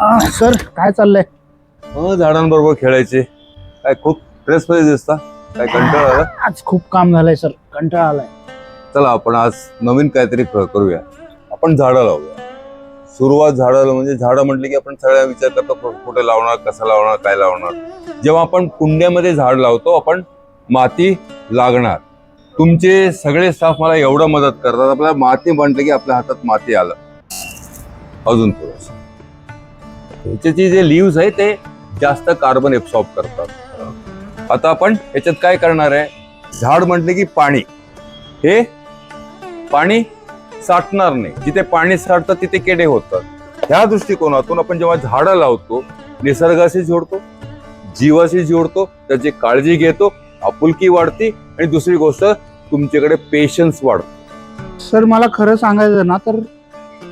आ, sir काय चाललंय? हो झाडांबरोबर खेळायचे. काय खूप स्ट्रेस मध्ये दिसता. काय कंटाळा आला? आज खूप काम झालंय सर. कंटाळा आलाय. चला आपण आज नवीन काहीतरी क- करूया. आपण झाडं लावूया. सुरुवात झाडाला म्हणजे झाडं म्हटली की आपण सगळ्या विचार करतो कुठे लावणार कसं लावणार काय लावणार. जेव्हा आपण कुंड्यामध्ये झाड लावतो आपण माती लागणार. तुमचे सगळे स्टाफ मला एवढं मदत करतात आपल्याला माती म्हटलं की आपल्या हातात माती आलं. अजून थोडस. ह्याच्याचे जे लिव्स आहे ते जास्त कार्बन एब्सॉर्ब करतात. आता आपण ह्याच्यात काय करणार आहे? झाड म्हटले की पाणी. हे पाणी साठणार नाही. जिथे पाणी साठतं तिथे केडे होतात. ह्या दृष्टिकोनातून आपण जेव्हा झाडं लावतो निसर्गाशी जोडतो जीवाशी जोडतो त्याची काळजी घेतो आपुलकी वाढते आणि दुसरी गोष्ट तुमच्याकडे पेशन्स वाढतो. सर मला खरं सांगायचं ना तर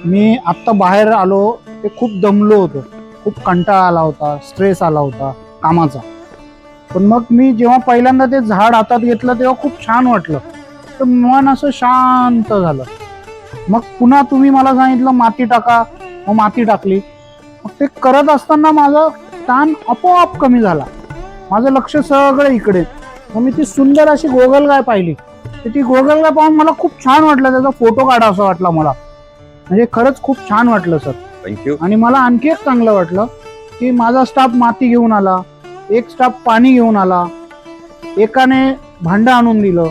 मी आत्ता बाहेर आलो ते खूप दमलो होतो. खूप कंटाळा आला होता स्ट्रेस आला होता कामाचा. पण मग मी जेव्हा पहिल्यांदा ते झाड हातात घेतलं तेव्हा खूप छान वाटलं. तर मन असं शांत झालं. मग पुन्हा तुम्ही मला सांगितलं माती टाका. मग माती टाकली. मग ते करत असताना माझा ताण आपोआप कमी झाला. माझं लक्ष सगळं इकडे. मग मी ती सुंदर अशी गोगलगाय पाहिली. तर ती गोगलगाय पाहून मला खूप छान वाटलं. त्याचा फोटो काढा असं वाटला मला. म्हणजे खरंच खूप छान वाटलं सर. थँक्यू आणि मला आणखी एक चांगलं वाटलं की माझा स्टाफ माती घेऊन आला. एक स्टाफ पाणी घेऊन आला. एकाने भांडं आणून दिलं.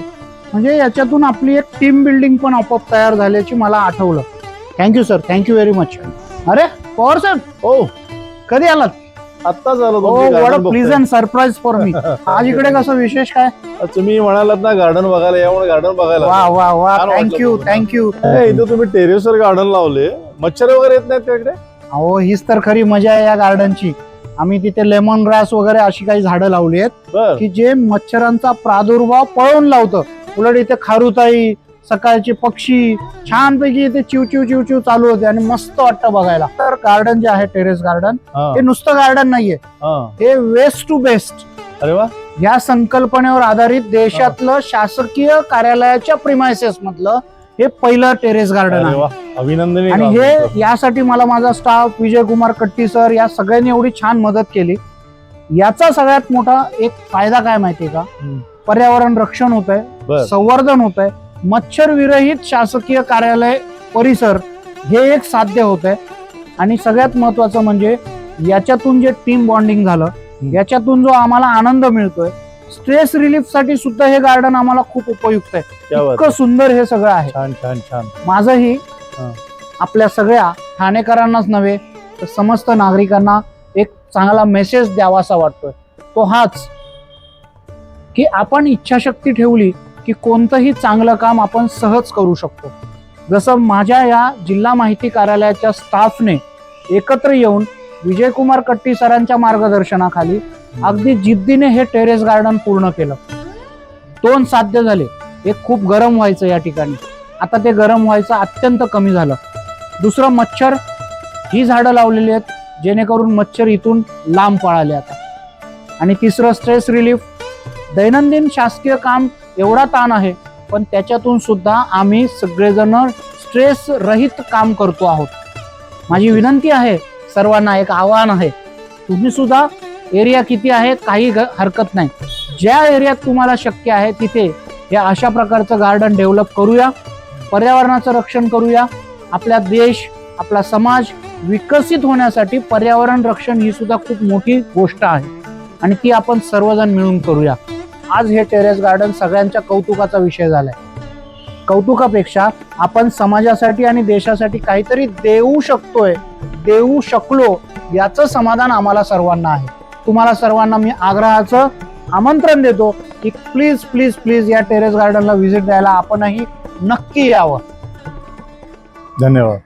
म्हणजे याच्यातून आपली एक टीम बिल्डिंग पण आपोआप तयार झाल्याची मला आठवलं. Thank you sir thank you very much अरे पवार सर हो. कधी आलात? आत्ताच आलो हो तुमची वॉट garden अ बघतोय. सरप्राईज फॉर मी आज इकडे कसं विशेष काय? तुम्ही म्हणालात ना गार्डन बघायला या म्हणून गार्डन बघायला. वा वा वा. छान वाटलं थँक्यू बघून. थँक्यू इथं तुम्ही टेरेसवर गार्डन लावले. मच्छर वगैरे येत नाहीत का इकडे? अहो हीच तर खरी मजा आहे या गार्डनची आम्ही तिथे लेमन ग्रास वगैरे अशी काही झाडं लावली आहेत बर. की जे मच्छरांचा प्रादुर्भाव पळवून लावतं. उलट इथे खारुताई सकाळचे पक्षी छानपैकी इथे चिव चिव चिव चिव चालू होते आणि मस्त वाटतं बघायला. तर गार्डन जे आहे टेरेस गार्डन हा, नुसतं गार्डन नाहीये. हा. वेस्ट टू बेस्ट अरे वा. या संकल्पनेवर आधारित देशातलं शासकीय कार्यालयाच्या प्रिमायसेस मधलं हे पहिलं टेरेस गार्डन अरे आहे. अभिनंदन आणि हे यासाठी मला माझा स्टाफ विजय कुमार कट्टी सर या सगळ्यांनी एवढी छान मदत केली. याचा सगळ्यात मोठा एक फायदा काय माहितीये का? हम्म. पर्यावरण रक्षण होत आहे संवर्धन होत आहे मच्छर विरहित शासकीय कार्यालय परिसर हे एक साध्य होत आहे आणि सगळ्यात महत्वाचं म्हणजे याच्यातून जे टीम बॉन्डिंग झालं याच्यातून जो आम्हाला आनंद मिळतोय स्ट्रेस रिलीफसाठी सुद्धा हे गार्डन आम्हाला खूप उपयुक्त आहे. इतकं सुंदर हे सगळं आहे. छान छान छान. माझंही हा. आपल्या सगळ्या ठाणेकरांनाच नव्हे तर समस्त नागरिकांना एक चांगला मेसेज द्यावासा वाटतोय. तो हाच. की आपण इच्छाशक्ती ठेवली की कोणतंही चांगलं काम आपण सहज करू शकतो. जसं माझ्या या जिल्हा माहिती कार्यालयाच्या स्टाफने एकत्र येऊन विजयकुमार कट्टी सरांच्या मार्गदर्शनाखाली अगदी जिद्दीने हे टेरेस गार्डन पूर्ण केलं. दोन साध्य झाले. एक खूप गरम व्हायचं या ठिकाणी. आता ते गरम व्हायचं अत्यंत कमी झालं. दुसरं मच्छर ही झाडं लावलेली आहेत जेणेकरून मच्छर इथून लांब पळाले आता. आणि तिसरं स्ट्रेस रिलीफ दैनंदिन शासकीय काम एवढा ताण आहे पण त्याच्यातून सुद्धा आम्ही सगळेजण स्ट्रेस रहित काम करतो आहोत. माझी विनंती आहे सर्वांना एक आव्हान आहे तुम्ही सुद्धा एरिया किती आहे काही हरकत नाही. ज्या एरियात तुम्हाला शक्य आहे तिथे हे अशा प्रकारचं गार्डन डेव्हलप करूया पर्यावरणाचं रक्षण करूया. आपला देश आपला समाज विकसित होण्यासाठी पर्यावरण रक्षण ही सुद्धा खूप मोठी गोष्ट आहे. आणि ती आपण सर्वजण मिळून करूया. आज हे टेरेस गार्डन सगळ्यांच्या कौतुकाचा विषय झालाय. कौतुकापेक्षा आपण समाजासाठी आणि देशासाठी काहीतरी देऊ शकतोय देऊ शकलो याचं समाधान आम्हाला सर्वांना आहे. तुम्हाला सर्वांना मी आग्रहाचं आमंत्रण देतो की प्लीज प्लीज प्लीज या टेरेस गार्डनला व्हिजिट द्यायला आपणही नक्की यावं. धन्यवाद.